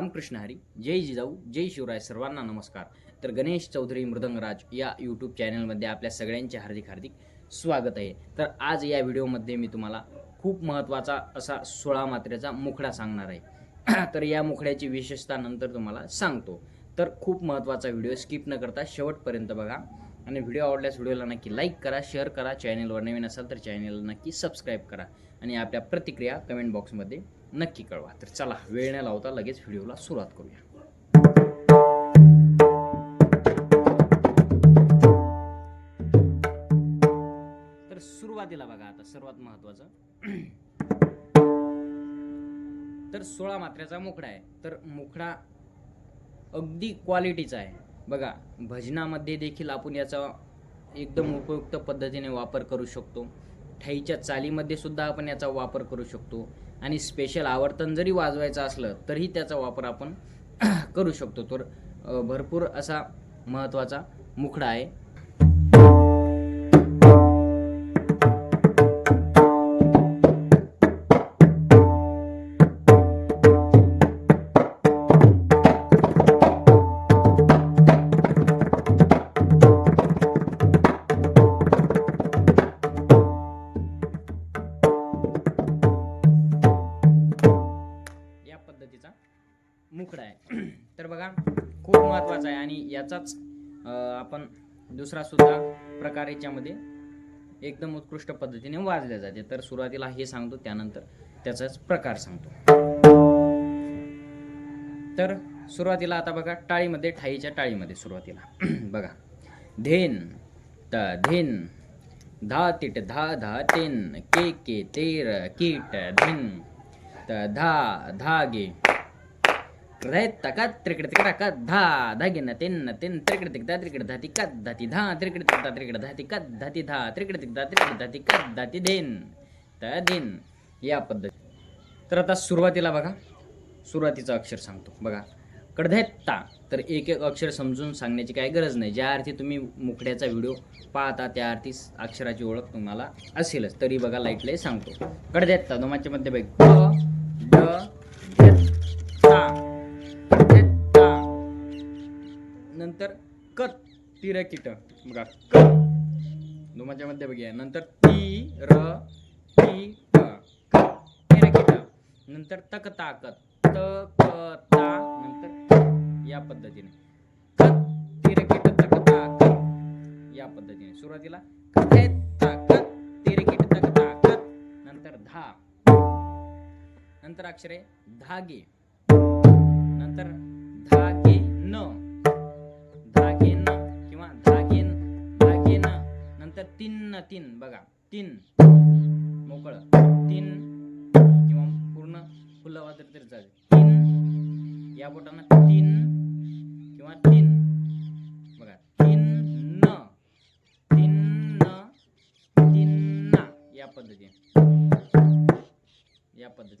रामकृष्ण हरी जय जिजाऊ जय शिवराय सर्वांना नमस्कार. तर गणेश चौधरी मृदंगराज या यूट्यूब चॅनलमध्ये आपल्या सगळ्यांचे हार्दिक हार्दिक स्वागत आहे. तर आज या व्हिडिओमध्ये मी तुम्हाला खूप महत्त्वाचा असा सोळा मात्रेचा मुखडा सांगणार आहे. तर या मुखड्याची विशेषता नंतर तुम्हाला सांगतो. तर खूप महत्त्वाचा व्हिडिओ स्किप न करता शेवटपर्यंत बघा. आणि व्हिडिओ आवडल्यास व्हिडिओला नक्की लाईक करा शेअर करा. चॅनेलवर नवीन असाल तर चॅनेलला नक्की सबस्क्राईब करा. आणि आपल्या प्रतिक्रिया कमेंट बॉक्समध्ये नक्की कळवा. तर चला वेळ न लावता लगेच व्हिडिओला सुरुवात करूया. तर सुरुवातीला बघा आता सर्वात महत्वाचं तर सोळा मात्र्याचा मुखडा आहे. तर मुखडा अगदी क्वालिटीचा आहे. बघा भजनामध्ये देखील आपण याचा एकदम उपयुक्त पद्धतीने वापर करू शकतो. ठाईच्या चालीमध्ये सुद्धा आपण याचा वापर करू शकतो. आणि स्पेशल आवर्तन जरी वाजवायचं असलं तरी त्याचा वापर आपण करू शकतो. तर भरपूर असा महत्त्वाचा मुखडा आहे. पद्धतीचा मुखडा आहे. तर बघा खूप महत्त्वाचा आहे आणि याचाच आपण दुसरा सुद्धा प्रकार याच्यामध्ये एकदम उत्कृष्ट पद्धतीने वाजले जाते. तर सुरुवातीला हे सांगतो त्यानंतर त्याचाच प्रकार सांगतो. तर सुरुवातीला आता बघा टाळीमध्ये ठाईच्या टाळीमध्ये सुरुवातीला. बघा. धेन त धेन धा तिट धा धा तेन के के तेर कीट धिन धा धागे रैत तकात त्रिकड तिकडा का धा धागे न तेन तेन त्रिकड तिकदा त्रिकड धाती कात धाती धा त्रिकड तिकदा त्रिकड धाती कात धाती धा त्रिकड तिकदा त्रिकड धाती कात धाती धेन त या पद्धती तर आता सुरुवातीला बघा. सुरुवातीचं अक्षर सांगतो. बघा. कडधैत्ता. तर एक एक अक्षर समजून सांगण्याची काही गरज नाही. ज्या अर्थी तुम्ही मुखड्याचा व्हिडिओ पाहता त्या अर्थी अक्षराची ओळख तुम्हाला असेलच. तरी बघा लाईटलाही सांगतो. कडधैत्ता. दोमाच्या मध्ये बघ नंतर कत तिरकिट बघा क दोमाच्या मध्ये बघूया. नंतर ती र ती ट कत नंतर तक ताकत त क ता नंतर या पद्धतीने. कत तिरकिट तक ताकत या पद्धतीने. सुरुवातीला कथे ताकत तिरकिट तक ताकत नंतर धा. नंतर अक्षर आहे धागे. नंतर धागे न. धागे न किंवा धागे धागे न. नंतर तीन न तीन बघा. तीन. मोकळ. तीन किंवा पूर्ण फुलं वाजत तरी चालेल. तीन. या बोटांना तीन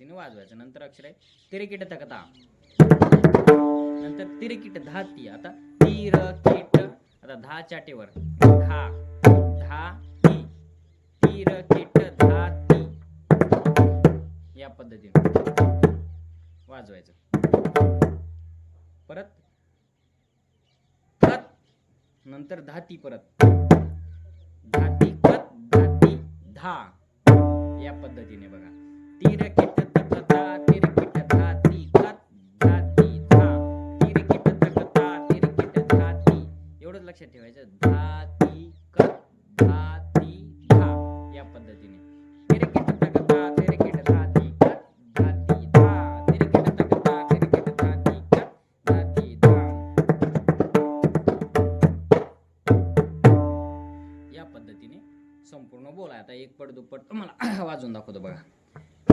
पद्धतीने वाजवायचं. नंतर अक्षर आहे तिरकिट तकता. नंतर तिरकिट धाती. आता तीर किट आता धा चाटेवर. धा धा ती. तीर किट धाती. या पद्धतीने वाजवायचं. परत. कत नंतर धाती परत. धाती कत धाती धा. या पद्धतीने बघा. एवढंच लक्षात ठेवायचं. धा या पद्धतीने. धा. या पद्धतीने संपूर्ण बोला आता एक पट दुप्पट तुम्हाला वाजून दाखवतो बघा.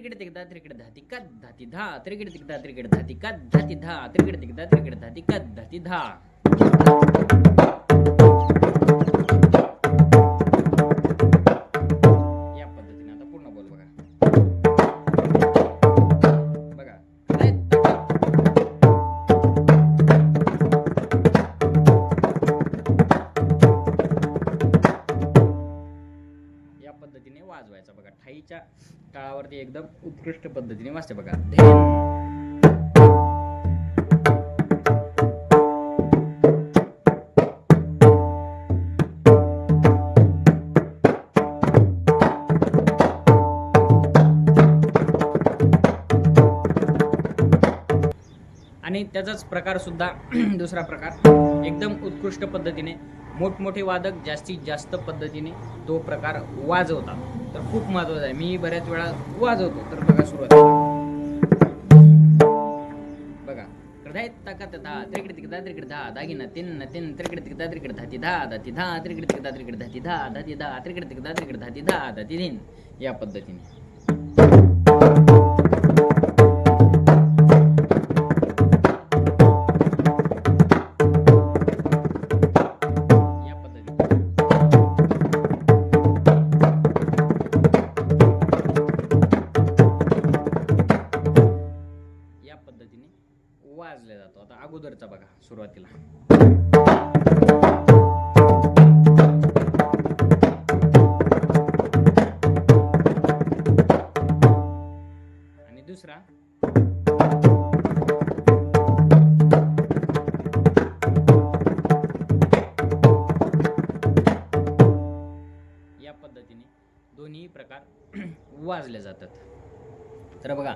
त्रिकिड तिकदा त्रिकिड धाती कद धाती धा त्रिकिड तिकदा त्रिकिड धाती कद धाती धा त्रिकिड तिकदा त्रिकिड धाती टाळावरती एकदम उत्कृष्ट पद्धतीने वाजते बघा. आणि त्याचाच प्रकार सुद्धा दुसरा प्रकार. एकदम उत्कृष्ट पद्धतीने मोठमोठे वादक जास्तीत जास्त पद्धतीने तो प्रकार वाजवतात. तर खूप महत्त्वाचा आहे. मी बऱ्याच वेळा वाजवतो तर बघा सुरुवात. बघा. हृदय ताकत धा त्रिकड तिकदा त्रिकड धा दागिना तीन न तीन त्रिकड तिकदा धाती धा धाती धा त्रिकड तिकदा त्रिकड धाती धा धाती धा त्रिकड तिकदा त्रिकड धाती धा धाती धीन या पद्धतीने. वाजले जातो. आता अगोदरचा बघा सुरुवातीला. आणि दुसरा. या पद्धतीने दोन्ही प्रकार वाजले जातात. तर बघा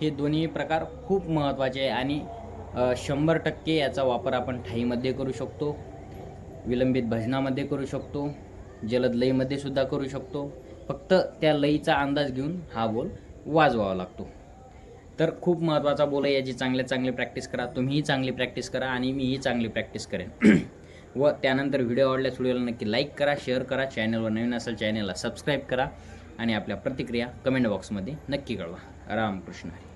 हे दोन्ही प्रकार खूप महत्त्वाचे आहे आणि शंभर टक्के याचा वापर आपण ठाईमध्ये करू शकतो विलंबित भजनामध्ये करू शकतो जलद लईमध्ये सुद्धा करू शकतो. फक्त त्या लईचा अंदाज घेऊन हा बोल वाजवावा लागतो. तर खूप महत्त्वाचा बोल आहे याची. चांगल्या चांगली प्रॅक्टिस करा. तुम्हीही चांगली प्रॅक्टिस करा आणि मीही चांगली प्रॅक्टिस करेन. व त्यानंतर व्हिडिओ आवडल्यास व्हिडिओला नक्की लाईक करा शेअर करा चॅनलवर नवीन असेल चॅनलला सबस्क्राईब करा आणि आपल्या प्रतिक्रिया कमेंट बॉक्समध्ये नक्की कळवा. रामकृष्ण हरी.